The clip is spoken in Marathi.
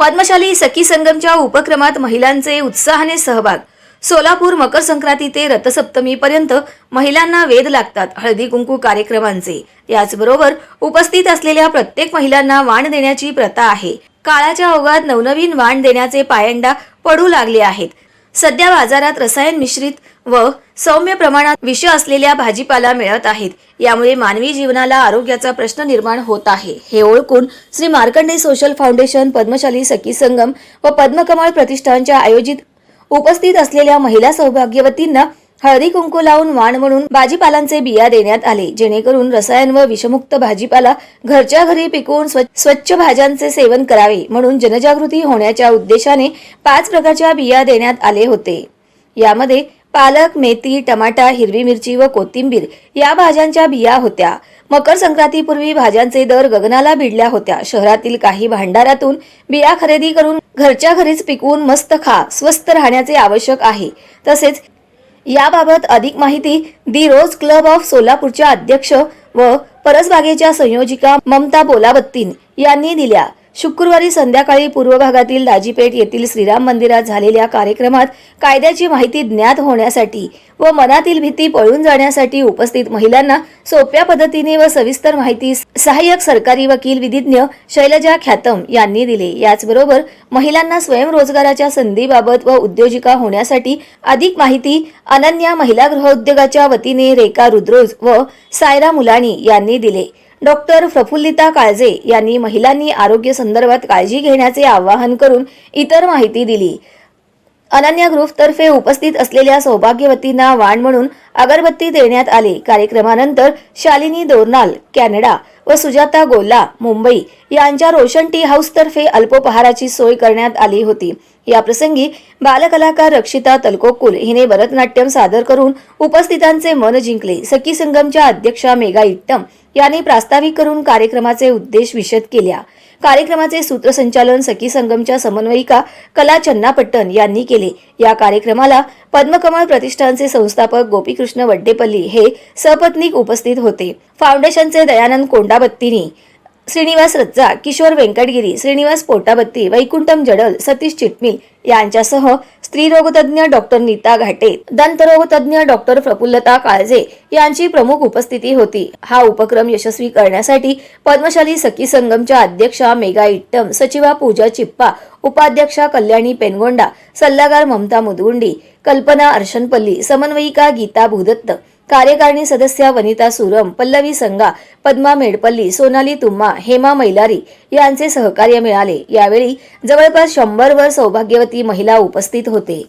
पद्मशाली सखी संगमच्या उपक्रमात महिलांचे उत्साहाने सहभाग. सोलापूर मकर संक्रांती ते रथसप्तमी पर्यंत महिलांना वेध लागतात हळदी कुंकू कार्यक्रमांचे. याचबरोबर उपस्थित असलेल्या प्रत्येक महिलांना वाण देण्याची प्रथा आहे. काळाच्या ओघात नवनवीन वाण देण्याचे पायंडा पडू लागले आहेत. सध्या बाजारात रसायन मिश्रित व सौम्य प्रमाणात विष असलेल्या भाजीपाला मिळत आहेत. यामुळे मानवी जीवनाला आरोग्याचा प्रश्न निर्माण होत आहे. हे ओळखून श्री मार्कंडे सोशल फाउंडेशन पद्मशाली सखी संगम व पद्मकमळ प्रतिष्ठानच्या आयोजित उपस्थित असलेल्या महिला सौभाग्यवतींना हळदी कुंकू लावून वाण म्हणून भाजीपालांचे बिया देण्यात आले. जेणेकरून रसायन व विषमुक्त भाजीपाला घरच्या घरी पिकवून स्व- स्वच्छ भाज्यांचे सेवन करावे म्हणून जनजागृती होण्याच्या उद्देशाने पाच प्रकारच्या बिया देण्यात आले होते. यामध्ये पालक मेथी टमाटा हिरवी मिरची व कोथिंबीर या भाज्यांच्या बिया होत्या. मकर संक्रांतीपूर्वी भाज्यांचे दर गगनाला भिडल्या होत्या. शहरातील काही भांडारातून बिया खरेदी करून घरच्या घरीच पिकवून मस्त खा स्वस्थ राहण्याचे आवश्यक आहे. तसेच याबाबत अधिक माहिती दी रोज क्लब ऑफ सोलापूरच्या अध्यक्ष व परसबागेच्या संयोजिका ममता बोलाबत्तीन यांनी दिल्या. शुक्रवारी संध्याकाळी पूर्व भागातील दाजीपेठ येथील श्रीराम मंदिरात झालेल्या कार्यक्रमात कायद्याची माहिती ज्ञात होण्यासाठी व मनातील भीती पळून जाण्यासाठी उपस्थित महिलांना सोप्या पद्धतीने व सविस्तर माहिती सहाय्यक सरकारी वकील विधिज्ञ शैलजा ख्यातम यांनी दिले. याचबरोबर महिलांना स्वयंरोजगाराच्या संधीबाबत व उद्योजिका होण्यासाठी अधिक माहिती अनन्या महिला गृहोद्योगाच्या वतीने रेखा रुद्रोज व सायरा मुलाणी यांनी दिले. डॉक्टर प्रफुल्लिता काळजे यांनी महिलांनी आरोग्य संदर्भात काळजी घेण्याचे आवाहन करून इतर माहिती दिली. अनन्या ग्रुपतर्फे उपस्थित असलेल्या सौभाग्यवतींना वाण म्हणून अगरबत्ती देण्यात आले. कार्यक्रमानंतर शालिनी दोरनाल कॅनडा व सुजाता गोल्ला मुंबई यांच्या रोशन टी हाऊसतर्फे अल्पोपहाराची सोय करण्यात आली होती. या प्रसंगी बालकलाकार रक्षिता तलकोकुल हिने भरतनाट्यम सादर करून उपस्थितांचे मन जिंकले. सखी संगमच्या अध्यक्षा मेगा इट्टम यांनी प्रास्ताविक करून कार्यक्रमाचे उद्देश विशद केल्या. कार्यक्रमाचे सूत्रसंचालन सखी संगमच्या समन्वयिका कला चन्नापट्टन यांनी केले. या कार्यक्रमाला पद्मकमळ प्रतिष्ठानचे संस्थापक गोपीकृष्ण वड्डेपल्ली हे सपत्नीक उपस्थित होते. फाउंडेशनचे दयानंद कोंडाबत्तीनी श्रीनिवास रज्जा किशोर व्यंकटगिरी श्रीनिवास पोटाबत्ती वैकुंठम जडल सतीश चिटमिल यांच्यासह स्त्रीरोगतज्ञ डॉक्टर नीता घाटे दंतरोगतज्ञ डॉक्टर प्रफुल्लता काळजे यांची प्रमुख उपस्थिती होती. हा उपक्रम यशस्वी करण्यासाठी पद्मशाली सखी संगमच्या अध्यक्षा मेगा इट्टम सचिवा पूजा चिप्पा उपाध्यक्षा कल्याणी पेनगोंडा सल्लागार ममता मुदगुंडी कल्पना अर्शनपल्ली समन्वयिका गीता भूदत्त कार्यकारिणी सदस्या वनिता सुरम पल्लवी संगा पद्मा मेडपल्ली सोनाली तुम्मा हेमा मैलारी यांचे सहकार्य मिळाले. यावेळी जवळपास शंभरवर सौभाग्यवती महिला उपस्थित होते.